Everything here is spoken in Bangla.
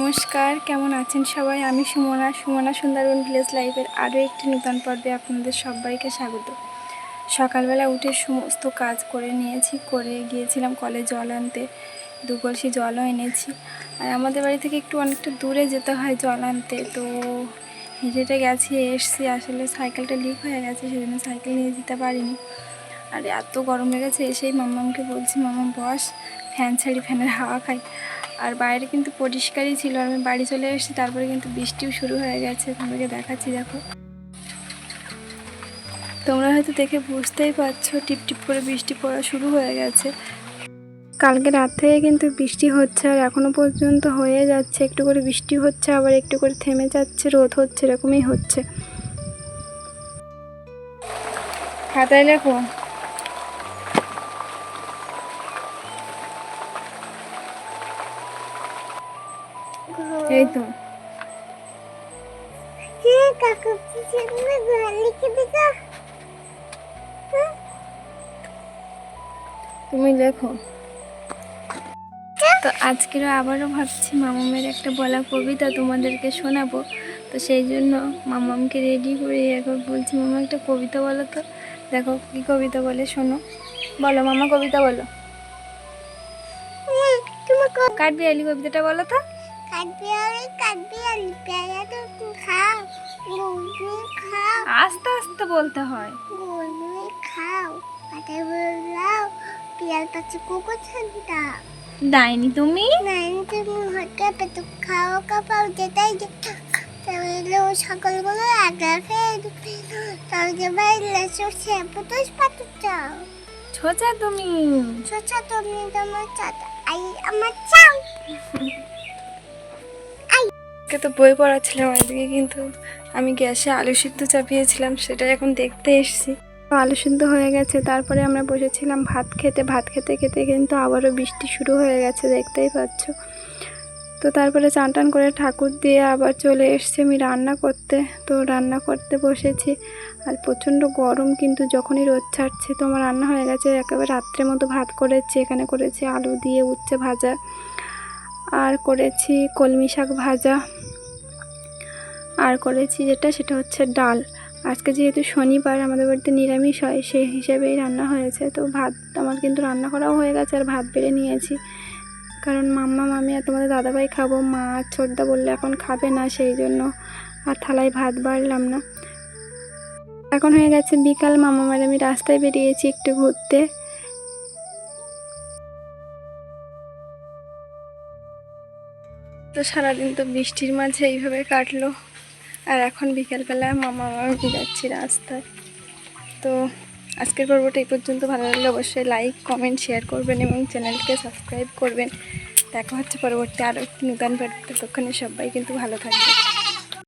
নমস্কার, কেমন আছেন সবাই? আমি সুমনা সুমনা সুন্দরবন ভিলেজ লাইফের আরও একটি নূতন পর্বে আপনাদের সবাইকে স্বাগত। সকালবেলা উঠে সমস্ত কাজ করে নিয়েছি, করে গিয়েছিলাম কলে জল আনতে। দু কলসি জলও এনেছি। আর আমাদের বাড়ি থেকে একটু অনেকটা দূরে যেতে হয় জল আনতে, তো হেঁটে হেঁটে গেছি, এসছি। আসলে সাইকেলটা লিক হয়ে গেছে, সেজন্য সাইকেল নিয়ে যেতে পারিনি। আর এত গরম লেগেছে, এসেই মাম্মামকে বলছি মাম্মাম বস, ফ্যান ছাড়ি, ফ্যানের হাওয়া খাই। আর বাইরে কিন্তু পরিষ্কারই ছিল। আমি বাড়ি চলে এসেছি, তারপরে কিন্তু বৃষ্টিও শুরু হয়ে গেছে। তোমাকে দেখাচ্ছি, দেখো। তোমরা হয়তো দেখে বুঝতেই পারছ টিপ টিপ করে বৃষ্টি পড়া শুরু হয়ে গেছে। কালকে রাত থেকে কিন্তু বৃষ্টি হচ্ছে আর এখনও পর্যন্ত হয়ে যাচ্ছে। একটু করে বৃষ্টি হচ্ছে, আবার একটু করে থেমে যাচ্ছে, রোদ হচ্ছে, এরকমই হচ্ছে। খাতায় লেখো। এই তো তুমি লেখো। তো আজকেরও আবারও ভাবছি মামামের একটা বলা কবিতা তোমাদেরকে শোনাবো। তো সেই জন্য মামামকে রেডি করে এখন বলছি মামা একটা কবিতা বলো তো। দেখো কি কবিতা বলে শোনো। বলো মামা কবিতা বলো। আলি কবিতাটা বলো তো। আস্তে আস্তে বলতে হয়। দাইনি তুমি? তুমি হতে পেতো খাও কাপাও যেটাই যে তাহলে ও সকলগুলো আগে খেয়ে তাহলে বাইরে পুতুষ চাও। ছোচা তুমি। সোচা তুমি তোমার চাটা আই আমার চাও। আজকে তো বই পড়াচ্ছিলাম, আজকে কিন্তু আমি গ্যাসে আলু সিদ্ধ চাপিয়েছিলাম সেটা এখন দেখতে এসেছি। আলু সিদ্ধ হয়ে গেছে, তারপরে আমরা বসেছিলাম ভাত খেতে ভাত খেতে খেতে কিন্তু আবারও বৃষ্টি শুরু হয়ে গেছে, দেখতেই পাচ্ছ। তো তারপরে চান টান করে ঠাকুর দিয়ে আবার চলে এসছি আমি রান্না করতে। তো রান্না করতে বসেছি, আর প্রচণ্ড গরম কিন্তু যখনই রোদ ছাড়ছে, তো আমার রান্না হয়ে গেছে, একেবারে রাত্রের মতো ভাত করেছি, এখানে করেছি আলু দিয়ে উচ্ছে ভাজা। আর করেছি কলমি শাক ভাজা। আর করেছি যেটা, সেটা হচ্ছে ডাল। আজকে যেহেতু শনিবার, আমাদের বাড়িতে নিরামিষ হয়, সেই হিসেবেই রান্না হয়েছে। তো ভাত, আমার কিন্তু রান্না করাও হয়ে গেছে, আর ভাত বেড়ে নিয়েছি। কারণ মাম্মা, মামি আর তোমাদের দাদাভাই খাব, মা আর ছোটদা বললে এখন খাবে না, সেই জন্য আর থালায় ভাত বাড়লাম না। এখন হয়ে গেছে বিকাল মামা আর আমি রাস্তায় বেরিয়েছি একটু ঘুরতে। তো সারাদিন তো বৃষ্টির মাঝে এইভাবে কাটলো। আর এখন বিকেলবেলা মামা মামাকে যাচ্ছি রাস্তায়। তো আজকের পর্বটা এই পর্যন্ত। ভালো লাগলে অবশ্যই লাইক কমেন্ট শেয়ার করবেন এবং চ্যানেলকে সাবস্ক্রাইব করবেন। দেখা হচ্ছে পরবর্তী আরও একটি নূতন পর্ব ততক্ষণে সবাই কিন্তু ভালো থাকবে